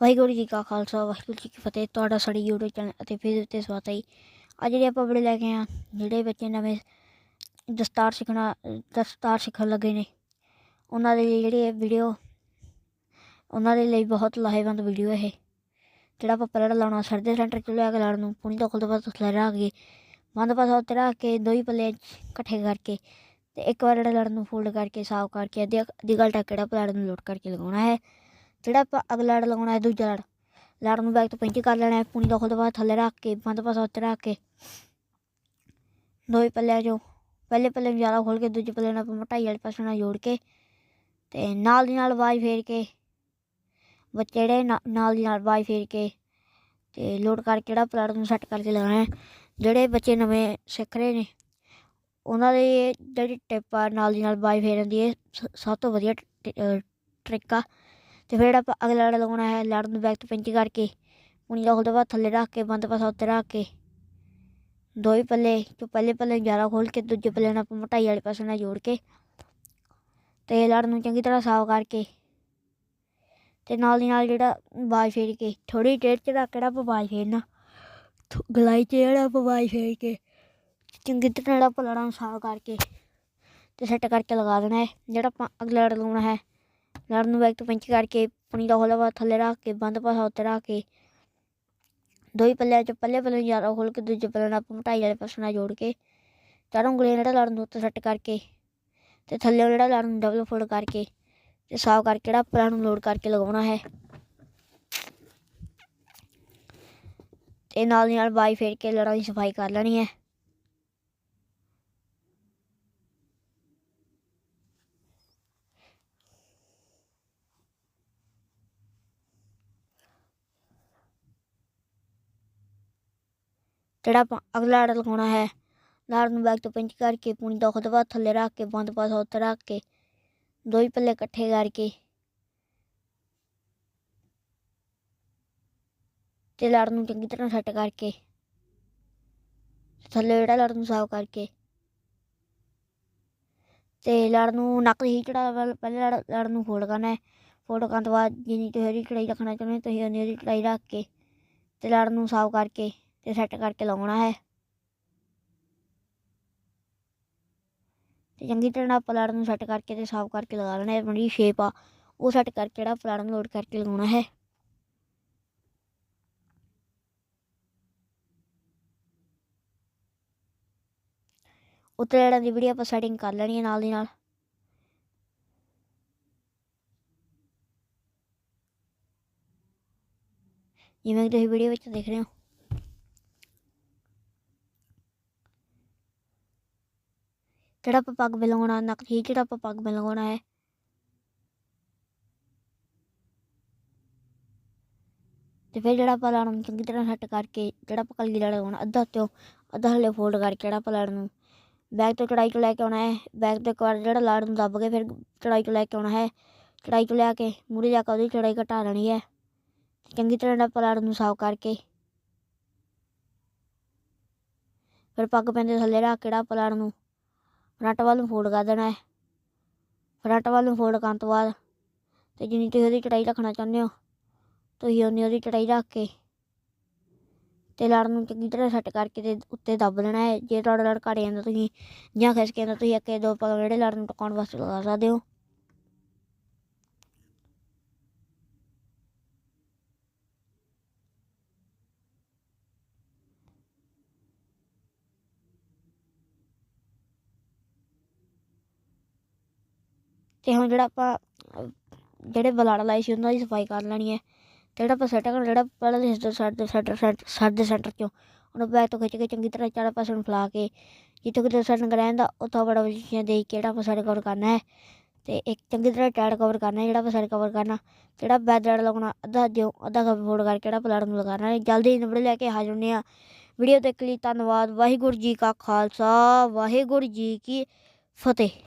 ਵਾਹਿਗੁਰੂ ਜੀ ਕਾ ਖਾਲਸਾ, ਵਾਹਿਗੁਰੂ ਜੀ ਕੀ ਫਤਿਹ। ਤੁਹਾਡਾ ਸਾਡੀ YouTube ਚੈਨਲ ਅਤੇ ਫੇਸਬੁੱਕ ਤੇ ਸਵਾਗਤ ਹੈ ਜੀ। ਅੱਜ ਜਿਹੜੇ ਆਪਾਂ ਵੀਡੀਓ ਲੈ ਕੇ ਆਏ ਹਾਂ, ਜਿਹੜੇ ਬੱਚੇ ਨਵੇਂ ਦਸਤਾਰ ਸਿੱਖਣਾ, ਦਸਤਾਰ ਸਿੱਖਣ ਲੱਗੇ ਨੇ, ਉਹਨਾਂ ਦੇ ਲਈ ਜਿਹੜੀ ਇਹ ਵੀਡੀਓ, ਉਹਨਾਂ ਦੇ ਲਈ ਬਹੁਤ ਲਾਹੇਵੰਦ ਵੀਡੀਓ ਹੈ ਇਹ। ਜਿਹੜਾ ਆਪਾਂ ਪਲੜ ਲਾਉਣਾ, ਸਰਦੇ ਸੈਂਟਰ ਚ ਲਿਆ ਕੇ ਲੜਨ ਨੂੰ ਪੂਣੀ ਤੋਂ ਖੁੱਲਦਾ ਪਾਸ ਲੜਾ ਕੇ ਬੰਦ ਪਾਸਾ ਉੱਤੇ ਰੱਖ ਕੇ, ਦੋ ਹੀ ਪੱਲੇ ਇਕੱਠੇ ਕਰਕੇ ਤੇ ਇੱਕ ਵਾਰ ਜਿਹੜਾ ਲੜਨ ਨੂੰ ਫੋਲਡ ਕਰਕੇ, ਸਾਫ਼ ਕਰਕੇ, ਅੱਧੀ ਅੱਧੀ ਗਲ ਕਿਹੜਾ ਜਿਹੜਾ ਪਲੜ ਨੂੰ ਲੋਡ ਕਰਕੇ ਲਗਾਉਣਾ ਹੈ। ਜਿਹੜਾ ਆਪਾਂ ਅਗਲਾ ਲੜ ਲਗਾਉਣਾ ਹੈ, ਦੂਜਾ ਲੜ। ਲੜ ਨੂੰ ਬੈਕ ਤੋਂ ਪਿੰਚ ਕਰ ਲੈਣਾ ਹੈ ਪੁਣੀ ਦਾ ਖੁੱਲਦਾ ਪਾਸ ਥੱਲੇ ਰੱਖ ਕੇ, ਬੰਦ ਪਾਸਾ ਉੱਤੇ ਰੱਖ ਕੇ। ਦੋ ਹੀ ਪੱਲਿਆਂ ਚੋਂ, ਪਹਿਲੇ ਪੱਲੇ ਨੂੰ ਜ਼ਿਆਦਾ ਖੋਲ ਕੇ, ਦੂਜੇ ਪੱਲੇ ਨਾਲ ਆਪਾਂ ਮੋਟਾਈ ਵਾਲੇ ਪਾਸੇ ਨਾਲ ਜੋੜ ਕੇ ਤੇ ਨਾਲ ਦੀ ਨਾਲ ਬਾਜ ਫੇਰ ਕੇ, ਬੱਚੇ ਜਿਹੜੇ ਨਾ- ਨਾਲ ਦੀ ਨਾਲ ਬਾਜ ਫੇਰ ਕੇ ਤੇ ਲੋਡ ਕਰਕੇ ਜਿਹੜਾ ਪਲੜ ਨੂੰ ਸੈੱਟ ਕਰਕੇ ਲਗਾਉਣਾ ਹੈ। ਜਿਹੜੇ ਬੱਚੇ ਨਵੇਂ ਸਿੱਖ ਰਹੇ ਨੇ, ਉਹਨਾਂ ਦੇ ਇਹ ਜਿਹੜੀ ਟਿਪ ਆ, ਨਾਲ ਦੀ ਨਾਲ ਬਾਜ ਫੇਰਨ ਦੀ, ਇਹ ਸ- ਸਭ ਤੋਂ ਵਧੀਆ ਟ੍ਰਿਕ ਆ। ਤੇ ਫਿਰ ਜਿਹੜਾ ਆਪਾਂ ਅਗਲਾ ਲੜ ਲਗਾਉਣਾ ਹੈ ਲੜ ਨੂੰ ਬੈਕ ਤੋਂ ਪਿੰਚ ਕਰਕੇ ਪੁਣੀ ਦਾ ਖੁੱਲਦਾ ਬਾਅਦ ਥੱਲੇ ਰੱਖ ਕੇ, ਬੰਦ ਪਾਸਾ ਉੱਤੇ ਰੱਖ ਕੇ ਦੋ ਹੀ ਪੱਲੇ, ਜੋ ਪਹਿਲੇ ਪੱਲੇ ਨੂੰ ਜ਼ਿਆਦਾ ਖੋਲ ਕੇ, ਦੂਜੇ ਪੱਲੇ ਨਾਲ ਆਪਾਂ ਮਟਾਈ ਵਾਲੇ ਪਾਸੇ ਨਾਲ ਜੋੜ ਕੇ ਤੇ ਲੜ ਨੂੰ ਚੰਗੀ ਤਰ੍ਹਾਂ ਸਾਫ਼ ਕਰਕੇ ਤੇ ਨਾਲ ਦੀ ਨਾਲ ਜਿਹੜਾ ਬਾਜ ਫੇਰ ਕੇ ਥੋੜੀ ਦੇਰ ਚ ਰੱਖ ਕਿਹੜਾ ਆਪਾਂ ਬਾਜ ਫੇਰਨਾ, ਥੋ- ਗਲਾਈ ਚ ਜਿਹੜਾ ਆਪਾਂ ਬਾਜ ਫੇਰ ਕੇ, ਚੰਗੀ ਤਰ੍ਹਾਂ ਜਿਹੜਾ ਆਪਾਂ ਨੂੰ ਸਾਫ਼ ਕਰਕੇ ਤੇ ਸੈੱਟ ਕਰਕੇ ਲਗਾ ਦੇਣਾ ਹੈ, ਜਿਹੜਾ ਆਪਾਂ ਅਗਲਾ ਲੜ ਲਾਉਣਾ ਹੈ ਲੜ ਨੂੰ ਬੈਕ ਤੋਂ ਪਿੰਚ ਕਰਕੇ ਪੁਣੀ ਦਾ ਖੋਲਾ ਥੱਲੇ ਰੱਖ ਕੇ, ਬੰਦ ਪਾਸਾ ਉੱਤੇ ਰੱਖ ਕੇ, ਦੋ ਹੀ ਪੱਲਿਆਂ ਚ ਪੱਲੇ ਪੱਲੇ ਨੂੰ ਜ਼ਿਆਦਾ ਖੋਲ ਕੇ ਦੂਜੇ ਪੱਲੇ ਨਾਲ ਆਪਾਂ ਮੋਟਾਈ ਵਾਲੇ ਪਾਸੇ ਨਾਲ ਜੋੜ ਕੇ, ਚਾਰੋਂ ਉਂਗਲੀਆਂ ਜਿਹੜਾ ਲੜ ਨੂੰ ਉੱਤੇ ਸੈੱਟ ਕਰਕੇ ਤੇ ਥੱਲੇ ਜਿਹੜਾ ਲੜ ਨੂੰ ਡਬਲ ਫੋਲਡ ਕਰਕੇ ਤੇ ਸਾਫ਼ ਕਰਕੇ ਜਿਹੜਾ ਪਲਾਂ ਨੂੰ ਲੋਡ ਕਰਕੇ ਲਗਾਉਣਾ ਹੈ। ਤੇ ਨਾਲ ਦੀ ਨਾਲ ਬਾਈ ਫੇਰ ਕੇ ਲੜਾਂ ਦੀ ਸਫ਼ਾਈ ਕਰ ਲੈਣੀ ਹੈ। ਜਿਹੜਾ ਆਪਾਂ ਅਗਲਾ ਲੜ ਲਗਾਉਣਾ ਹੈ ਲੜ ਨੂੰ ਬੈਕ ਤੋਂ ਪਿੰਚ ਕਰਕੇ ਪੂਣੀ ਦਾ ਖੁਦ ਬਾਅਦ ਥੱਲੇ ਰੱਖ ਕੇ, ਬੰਦ ਪਾਸਾ ਉੱਤੇ ਰੱਖ ਕੇ, ਦੋ ਹੀ ਪੱਲੇ ਇਕੱਠੇ ਕਰਕੇ ਤੇ ਲੜ ਨੂੰ ਚੰਗੀ ਤਰ੍ਹਾਂ ਸੈੱਟ ਕਰਕੇ, ਥੱਲੇ ਜਿਹੜਾ ਲੜ ਨੂੰ ਸਾਫ਼ ਕਰਕੇ ਤੇ ਲੜ ਨੂੰ ਨੱਕ ਹੀ ਚੜਾ ਪਹਿਲੇ ਲੜ ਲੜ ਨੂੰ ਫੋਲਡ ਕਰਨਾ ਹੈ। ਫੋਲਡ ਕਰਨ ਤੋਂ ਬਾਅਦ ਜਿੰਨੀ ਤੁਸੀਂ ਇਹਦੀ ਚੜਾਈ ਰੱਖਣਾ ਚਾਹੁੰਦੇ ਹੋ, ਤੁਸੀਂ ਉਨੀ ਇਹਦੀ ਚੜਾਈ ਰੱਖ ਕੇ ਤੇ ਲੜ ਨੂੰ ਸਾਫ਼ ਕਰਕੇ ਤੇ ਸੈੱਟ ਕਰਕੇ ਲਾਉਣਾ ਹੈ। ਤੇ ਚੰਗੀ ਤਰ੍ਹਾਂ ਨਾਲ ਪਲਾੜ ਨੂੰ ਸੈੱਟ ਕਰਕੇ ਤੇ ਸਾਫ਼ ਕਰਕੇ ਲਗਾ ਲੈਣਾ ਹੈ ਬੜੀ ਸ਼ੇਪ ਆ, ਉਹ ਸੈੱਟ ਕਰਕੇ ਜਿਹੜਾ ਪਲਾੜ ਨੂੰ ਲੋਡ ਕਰਕੇ ਲਗਾਉਣਾ ਹੈ। ਉੱਤੇ ਜਿਹੜਾ ਦੀ ਵੀਡੀਓ ਆਪਾਂ ਸੈਟਿੰਗ ਕਰ ਲੈਣੀ ਹੈ ਨਾਲ ਦੀ ਨਾਲ। ਜਿਵੇਂ ਕਿ ਤੁਸੀਂ ਵੀਡੀਓ ਵਿੱਚ ਦੇਖ ਰਹੇ ਹੋ। ਜਿਹੜਾ ਆਪਾਂ ਪੱਗ ਵੀ ਲਗਾਉਣਾ ਨੱਕ ਹੀ ਜਿਹੜਾ ਆਪਾਂ ਪੱਗ ਵੀ ਲਗਾਉਣਾ ਹੈ। ਤੇ ਫਿਰ ਜਿਹੜਾ ਆਪਾਂ ਲੜ ਨੂੰ ਚੰਗੀ ਤਰ੍ਹਾਂ ਸੈੱਟ ਕਰਕੇ, ਜਿਹੜਾ ਆਪਾਂ ਕਲਗੀ ਲੜ ਲਗਾਉਣਾ ਅੱਧਾ ਤੋਂ ਅੱਧਾ ਹਲੇ ਫੋਲਡ ਕਰਕੇ ਜਿਹੜਾ ਆਪਾਂ ਲੜ ਨੂੰ। ਬੈਗ ਤੋਂ ਚੜਾਈ ਤੋਂ ਲੈ ਕੇ ਆਉਣਾ ਹੈ, ਬੈਗ ਤੋਂ ਇੱਕ ਵਾਰ ਜਿਹੜਾ ਲੜ ਨੂੰ ਦੱਬ ਕੇ ਫਿਰ ਚੜਾਈ ਤੋਂ ਲੈ ਕੇ ਆਉਣਾ ਹੈ। ਚੜਾਈ ਤੋਂ ਲੈ ਕੇ ਮੂਰੇ ਜਾ ਕੇ ਉਹਦੀ ਚੜਾਈ ਘਟਾ ਲੈਣੀ ਹੈ। ਚੰਗੀ ਤਰ੍ਹਾਂ ਨਾਲ ਪਲਾੜ ਨੂੰ ਸਾਫ਼ ਕਰਕੇ। ਫਿਰ ਪੱਗ ਪੈਂਦੇ ਥੱਲੇ ਰੱਖ ਕਿਹੜਾ ਪਲਾੜ ਨੂੰ ਫਰੰਟ ਵੱਲ ਨੂੰ ਫੋਲਡ ਕਰ ਦੇਣਾ ਹੈ। ਫਰੰਟ ਵੱਲ ਨੂੰ ਫੋਲਡ ਕਰਨ ਤੋਂ ਬਾਅਦ ਤੇ ਜਿੰਨੀ ਤੁਸੀਂ ਉਹਦੀ ਚੜਾਈ ਰੱਖਣਾ ਚਾਹੁੰਦੇ ਹੋ, ਤੁਸੀਂ ਉਨੀ ਉਹਦੀ ਚੜਾਈ ਰੱਖ ਕੇ ਤੇ ਲੜ ਨੂੰ ਚੰਗੀ ਤਰ੍ਹਾਂ ਸੈੱਟ ਕਰਕੇ ਤੇ ਉੱਤੇ ਦੱਬ ਦੇਣਾ ਹੈ। ਜੇ ਤੁਹਾਡਾ ਲੜ ਘਟ ਜਾਂਦਾ ਤੁਸੀਂ ਜਾਂ ਖਿਸਕ ਜਾਂਦਾ, ਤੁਸੀਂ ਅੱਗੇ ਦੋ ਪਗ ਜਿਹੜੇ ਲੜ ਨੂੰ ਟਕਾਉਣ ਵਾਸਤੇ ਲਗਾ ਸਕਦੇ ਹੋ। ਤੇ ਹੁਣ ਜਿਹੜਾ ਆਪਾਂ, ਜਿਹੜੇ ਬਲਾੜ ਲਾਏ ਸੀ ਉਹਨਾਂ ਦੀ ਸਫ਼ਾਈ ਕਰ ਲੈਣੀ ਹੈ ਤੇ ਜਿਹੜਾ ਆਪਾਂ ਸੈੱਟ ਕਰਨਾ, ਜਿਹੜਾ ਪਹਿਲਾਂ ਦੇ ਹਿੱਸੇ ਸਾਈਡ ਦੇ ਸੈਂਟਰ ਸਾਈਡ ਦੇ ਸੈਂਟਰ ਚੋਂ ਉਹਨੂੰ ਬੈਕ ਤੋਂ ਖਿੱਚ ਕੇ ਚੰਗੀ ਤਰ੍ਹਾਂ ਚਾਰੇ ਪਾਸੇ ਨੂੰ ਫੈਲਾ ਕੇ ਜਿੱਥੋਂ ਕਿਤੇ ਸੈਟਿੰਗ ਰਹਿੰਦਾ ਉੱਥੋਂ ਬੜਾ ਵਧੀਆ ਦੇਖ ਕਿਹੜਾ ਜਿਹੜਾ ਆਪਾਂ ਸਾਈਡ ਕਵਰ ਕਰਨਾ ਹੈ ਤੇ ਇੱਕ ਚੰਗੀ ਤਰ੍ਹਾਂ ਟਾਇਰ ਕਵਰ ਕਰਨਾ ਹੈ ਜਿਹੜਾ ਆਪਾਂ ਸਾਈਡ ਕਵਰ ਕਰਨਾ ਜਿਹੜਾ ਬੈਕ ਲੜ ਲਗਾਉਣਾ ਅੱਧਾ ਦਿਓ, ਅੱਧਾ ਕਵਰ ਫੋਲਡ ਕਰਕੇ ਜਿਹੜਾ ਪਲੜ ਨੂੰ ਲਗਾਉਣਾ ਹੈ। ਜਲਦੀ ਨੰਬਰ ਲੈ ਕੇ ਹਾਜ਼ਰ ਹੁੰਦੇ ਆ ਵੀਡੀਓ ਦੇਖ ਲਈ, ਧੰਨਵਾਦ, ਵਾਹਿਗੁਰੂ ਜੀ ਕਾ ਖਾਲਸਾ, ਵਾਹਿਗੁਰੂ ਜੀ ਕੀ ਫਤਿਹ।